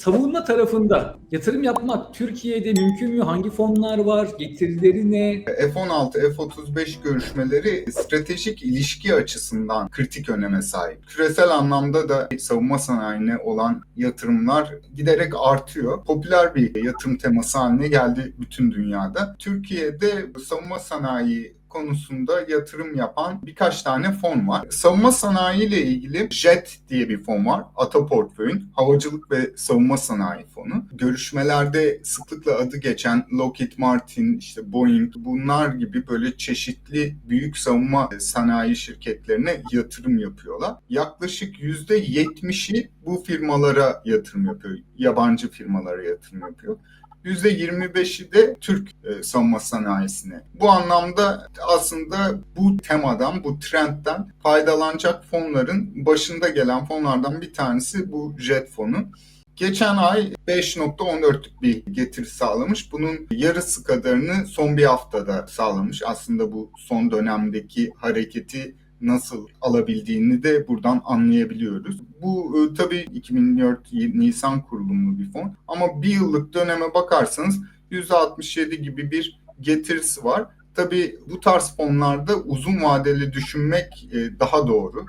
savunma tarafında yatırım yapmak Türkiye'de mümkün mü? Hangi fonlar var? Getirileri ne? F-16, F-35 görüşmeleri stratejik ilişki açısından kritik öneme sahip. Küresel anlamda da savunma sanayine olan yatırımlar giderek artıyor. Popüler bir yatırım teması haline geldi bütün dünyada. Türkiye'de savunma sanayi konusunda yatırım yapan birkaç tane fon var. Savunma sanayi ile ilgili JET diye bir fon var. Ata Portföy'ün Havacılık ve Savunma Sanayi Fonu. Görüşmelerde sıklıkla adı geçen Lockheed Martin, işte Boeing bunlar gibi böyle çeşitli büyük savunma sanayi şirketlerine yatırım yapıyorlar. Yaklaşık %70'i bu firmalara yatırım yapıyor. Yabancı firmalara yatırım yapıyor. %25'i de Türk e, savunma sanayisine. Bu anlamda aslında bu temadan, bu trendten faydalanacak fonların başında gelen fonlardan bir tanesi bu JET fonu. Geçen ay 5.14'lük bir getiri sağlamış. Bunun yarısı kadarını son bir haftada sağlamış. Aslında bu son dönemdeki hareketi nasıl alabildiğini de buradan anlayabiliyoruz. Bu e, tabii 2004 Nisan kurulumlu bir fon ama bir yıllık döneme bakarsanız %67 gibi bir getirisi var. Tabii bu tarz fonlarda uzun vadeli düşünmek e, daha doğru.